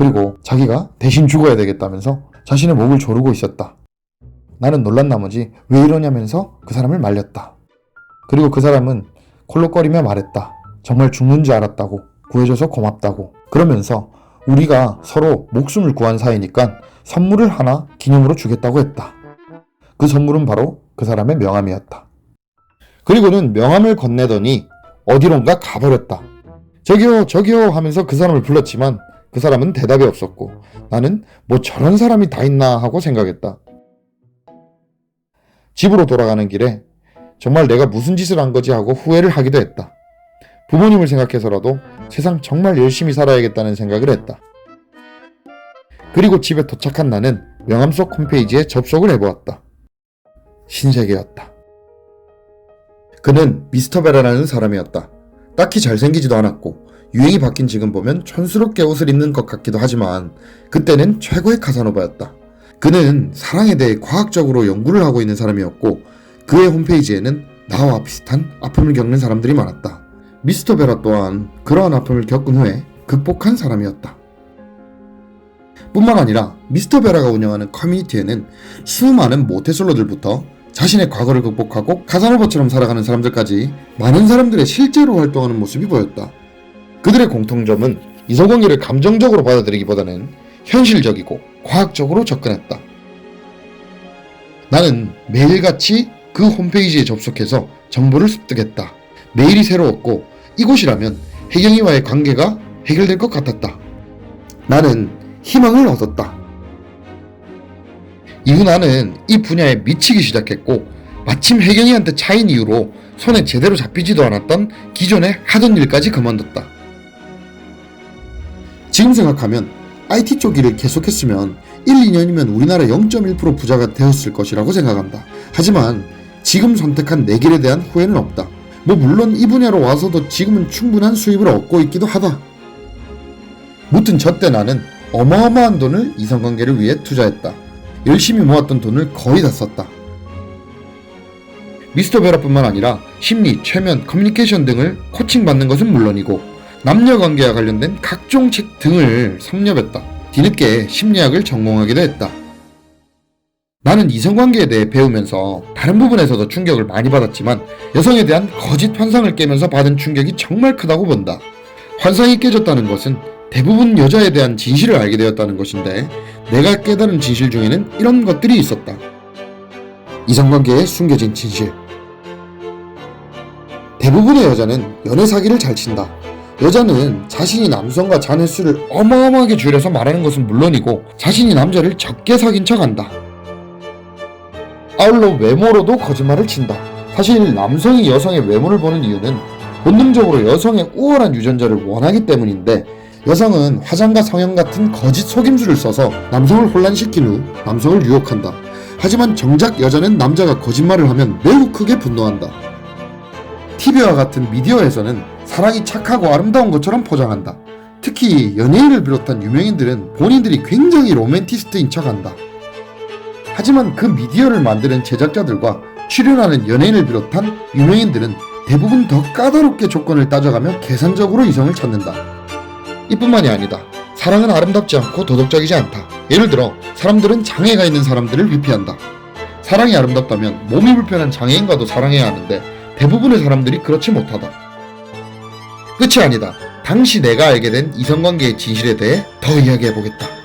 그리고 자기가 대신 죽어야 되겠다면서 자신의 목을 조르고 있었다. 나는 놀란 나머지 왜 이러냐면서 그 사람을 말렸다. 그리고 그 사람은 콜록거리며 말했다. 정말 죽는 줄 알았다고. 구해줘서 고맙다고. 그러면서 우리가 서로 목숨을 구한 사이니까 선물을 하나 기념으로 주겠다고 했다. 그 선물은 바로 그 사람의 명함이었다. 그리고는 명함을 건네더니 어디론가 가버렸다. 저기요, 저기요 하면서 그 사람을 불렀지만 그 사람은 대답이 없었고 나는 뭐 저런 사람이 다 있나 하고 생각했다. 집으로 돌아가는 길에 정말 내가 무슨 짓을 한 거지 하고 후회를 하기도 했다. 부모님을 생각해서라도 세상 정말 열심히 살아야겠다는 생각을 했다. 그리고 집에 도착한 나는 명함 속 홈페이지에 접속을 해보았다. 신세계였다. 그는 미스터 베라라는 사람이었다. 딱히 잘생기지도 않았고 유행이 바뀐 지금 보면 촌스럽게 옷을 입는 것 같기도 하지만 그때는 최고의 카사노바였다. 그는 사랑에 대해 과학적으로 연구를 하고 있는 사람이었고 그의 홈페이지에는 나와 비슷한 아픔을 겪는 사람들이 많았다. 미스터 베라 또한 그러한 아픔을 겪은 후에 극복한 사람이었다. 뿐만 아니라 미스터 베라가 운영하는 커뮤니티에는 수많은 모태솔로들부터 자신의 과거를 극복하고 카사노바처럼 살아가는 사람들까지 많은 사람들의 실제로 활동하는 모습이 보였다. 그들의 공통점은 이성관계를 감정적으로 받아들이기보다는 현실적이고 과학적으로 접근했다. 나는 매일같이 그 홈페이지에 접속해서 정보를 습득했다. 매일이 새로웠고 이곳이라면 혜경이와의 관계가 해결될 것 같았다. 나는 희망을 얻었다. 이후 나는 이 분야에 미치기 시작했고 마침 혜경이한테 차인 이후로 손에 제대로 잡히지도 않았던 기존에 하던 일까지 그만뒀다. 지금 생각하면 IT 쪽 일을 계속했으면 1, 2년이면 우리나라 0.1% 부자가 되었을 것이라고 생각한다. 하지만 지금 선택한 내 길에 대한 후회는 없다. 뭐 물론 이 분야로 와서도 지금은 충분한 수입을 얻고 있기도 하다. 무튼 저때 나는 어마어마한 돈을 이성관계를 위해 투자했다. 열심히 모았던 돈을 거의 다 썼다. 미스터 베라뿐만 아니라 심리, 최면, 커뮤니케이션 등을 코칭받는 것은 물론이고 남녀 관계와 관련된 각종 책 등을 섭렵했다. 뒤늦게 심리학을 전공하기도 했다. 나는 이성관계에 대해 배우면서 다른 부분에서도 충격을 많이 받았지만 여성에 대한 거짓 환상을 깨면서 받은 충격이 정말 크다고 본다. 환상이 깨졌다는 것은 대부분 여자에 대한 진실을 알게 되었다는 것인데 내가 깨달은 진실 중에는 이런 것들이 있었다. 이성관계에 숨겨진 진실. 대부분의 여자는 연애 사기를 잘 친다. 여자는 자신이 남성과 자네 수를 어마어마하게 줄여서 말하는 것은 물론이고 자신이 남자를 적게 사귄 척한다. 아울러 외모로도 거짓말을 친다. 사실 남성이 여성의 외모를 보는 이유는 본능적으로 여성의 우월한 유전자를 원하기 때문인데 여성은 화장과 성형 같은 거짓 속임수를 써서 남성을 혼란시킨 후 남성을 유혹한다. 하지만 정작 여자는 남자가 거짓말을 하면 매우 크게 분노한다. TV와 같은 미디어에서는 사랑이 착하고 아름다운 것처럼 포장한다. 특히 연예인을 비롯한 유명인들은 본인들이 굉장히 로맨티스트인 척한다. 하지만 그 미디어를 만드는 제작자들과 출연하는 연예인을 비롯한 유명인들은 대부분 더 까다롭게 조건을 따져가며 계산적으로 이성을 찾는다. 이뿐만이 아니다. 사랑은 아름답지 않고 도덕적이지 않다. 예를 들어 사람들은 장애가 있는 사람들을 회피한다. 사랑이 아름답다면 몸이 불편한 장애인과도 사랑해야 하는데 대부분의 사람들이 그렇지 못하다. 끝이 아니다. 당시 내가 알게 된 이성관계의 진실에 대해 더 이야기해보겠다.